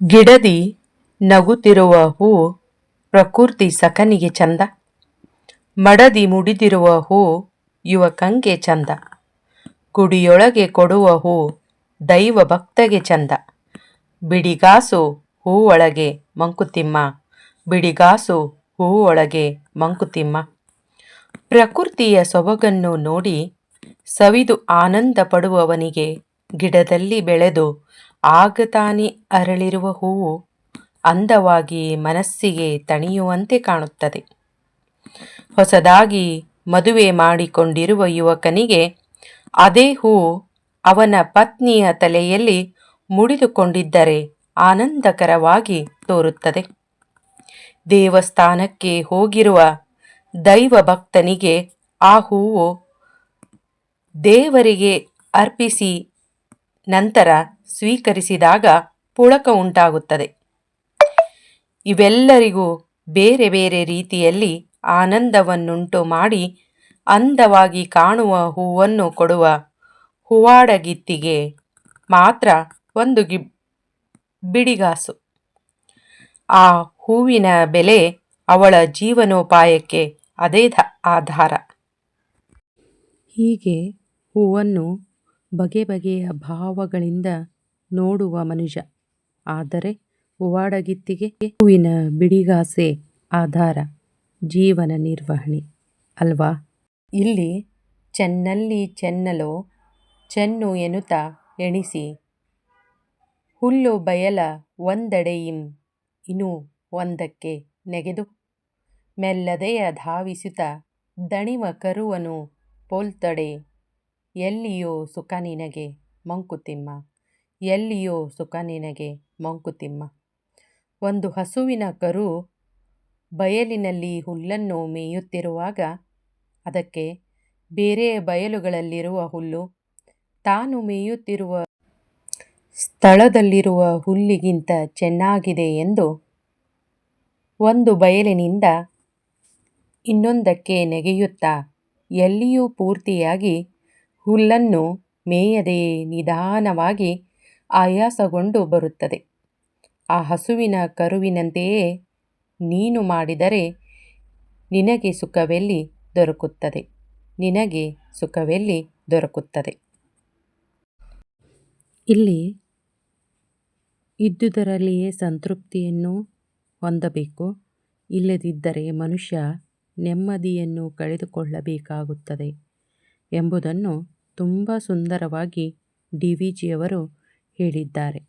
ಗಿಡದಿ ನಗುತ್ತಿರುವ ಹೂ ಪ್ರಕೃತಿ ಸಖನಿಗೆ ಚಂದ. ಮಡದಿ ಮುಡಿದಿರುವ ಹೂ ಯುವಕಂಗೆ ಚಂದ. ಗುಡಿಯೊಳಗೆ ಕೊಡುವ ಹೂ ದೈವ ಭಕ್ತಗೆ ಚಂದ. ಬಿಡಿಗಾಸು ಹೂವೊಳಗೆ ಮಂಕುತಿಮ್ಮ. ಬಿಡಿಗಾಸು ಹೂವೊಳಗೆ ಮಂಕುತಿಮ್ಮ. ಪ್ರಕೃತಿಯ ಸೊಬಗನ್ನು ನೋಡಿ ಸವಿದು ಆನಂದ ಪಡುವವನಿಗೆ ಗಿಡದಲ್ಲಿ ಬೆಳೆದು ಆಗ ತಾನೇ ಅರಳಿರುವ ಹೂವು ಅಂದವಾಗಿ ಮನಸ್ಸಿಗೆ ತಣಿಯುವಂತೆ ಕಾಣುತ್ತದೆ. ಹೊಸದಾಗಿ ಮದುವೆ ಮಾಡಿಕೊಂಡಿರುವ ಯುವಕನಿಗೆ ಅದೇ ಹೂವು ಅವನ ಪತ್ನಿಯ ತಲೆಯಲ್ಲಿ ಮುಡಿದುಕೊಂಡಿದ್ದರೆ ಆನಂದಕರವಾಗಿ ತೋರುತ್ತದೆ. ದೇವಸ್ಥಾನಕ್ಕೆ ಹೋಗಿರುವ ದೈವ ಭಕ್ತನಿಗೆ ಆ ಹೂವು ದೇವರಿಗೆ ಅರ್ಪಿಸಿ ನಂತರ ಸ್ವೀಕರಿಸಿದಾಗ ಪುಳಕ ಉಂಟಾಗುತ್ತದೆ. ಇವೆಲ್ಲರಿಗೂ ಬೇರೆ ಬೇರೆ ರೀತಿಯಲ್ಲಿ ಆನಂದವನ್ನುಂಟು ಮಾಡಿ ಅಂದವಾಗಿ ಕಾಣುವ ಹೂವನ್ನು ಕೊಡುವ ಹೂವಾಡಗಿತ್ತಿಗೆ ಮಾತ್ರ ಒಂದು ಗಿ, ಬಿಡಿಗಾಸು. ಆ ಹೂವಿನ ಬೆಲೆ ಅವಳ ಜೀವನೋಪಾಯಕ್ಕೆ ಅದೇ ಆಧಾರ. ಹೀಗೆ ಹೂವನ್ನು ಬಗೆ ಬಗೆಯ ಭಾವಗಳಿಂದ ನೋಡುವ ಮನುಜ ಆದರೆ ಹೂವಾಡಗಿತ್ತಿಗೆ ಹೂವಿನ ಬಿಡಿಗಾಸೆ ಆಧಾರ, ಜೀವನ ನಿರ್ವಹಣೆ. ಅಲ್ವಾ? ಇಲ್ಲಿ ಚೆನ್ನಲ್ಲಿ ಚೆನ್ನಲೋ, ಚೆನ್ನು ಎನುತ ಎಣಿಸಿ. ಹುಲ್ಲು ಬಯಲ ಒಂದೆಡೆಯಿಂ ಇನು ಒಂದಕ್ಕೆ ನೆಗೆದು. ಮೆಲ್ಲದೆಯ ಧಾವಿಸುತ್ತ ದಣಿವ ಕರುವನು ಪೋಲ್ತೊಡೆ. ಎಲ್ಲಿಯೋ ಸುಖ ನಿನಗೆ ಮಂಕುತಿಮ್ಮ, ಎಲ್ಲಿಯೋ ಸುಖ ನಿನಗೆ ಮಂಕುತಿಮ್ಮ. ಒಂದು ಹಸುವಿನ ಕರು ಬಯಲಿನಲ್ಲಿ ಹುಲ್ಲನ್ನು ಮೇಯುತ್ತಿರುವಾಗ ಅದಕ್ಕೆ ಬೇರೆ ಬಯಲುಗಳಲ್ಲಿರುವ ಹುಲ್ಲು, ತಾನು ಮೇಯುತ್ತಿರುವ ಸ್ಥಳದಲ್ಲಿರುವ ಹುಲ್ಲಿಗಿಂತ ಚೆನ್ನಾಗಿದೆ ಎಂದು ಒಂದು ಬಯಲಿನಿಂದ ಇನ್ನೊಂದಕ್ಕೆ ನೆಗೆಯುತ್ತಾ ಎಲ್ಲಿಯೂ ಪೂರ್ತಿಯಾಗಿ ಹುಲ್ಲನ್ನು ಮೇಯದೆ ನಿಧಾನವಾಗಿ ಆಯಾಸಗೊಂಡು ಬರುತ್ತದೆ. ಆ ಹಸುವಿನ ಕರುವಿನಂತೆಯೇ ನೀನು ಮಾಡಿದರೆ ನಿನಗೆ ಸುಖವೆಲ್ಲಿ ದೊರಕುತ್ತದೆ. ನಿನಗೆ ಸುಖವೆಲ್ಲಿ ದೊರಕುತ್ತದೆ. ಇಲ್ಲಿ ಇದ್ದುದರಲ್ಲಿಯೇ ಸಂತೃಪ್ತಿಯನ್ನು ಹೊಂದಬೇಕು. ಇಲ್ಲದಿದ್ದರೆ ಮನುಷ್ಯ ನೆಮ್ಮದಿಯನ್ನು ಕಳೆದುಕೊಳ್ಳಬೇಕಾಗುತ್ತದೆ ಎಂಬುದನ್ನು ತುಂಬ ಸುಂದರವಾಗಿ ಡಿ ವಿ ಜಿಯವರು ಹೇಳಿದ್ದಾರೆ.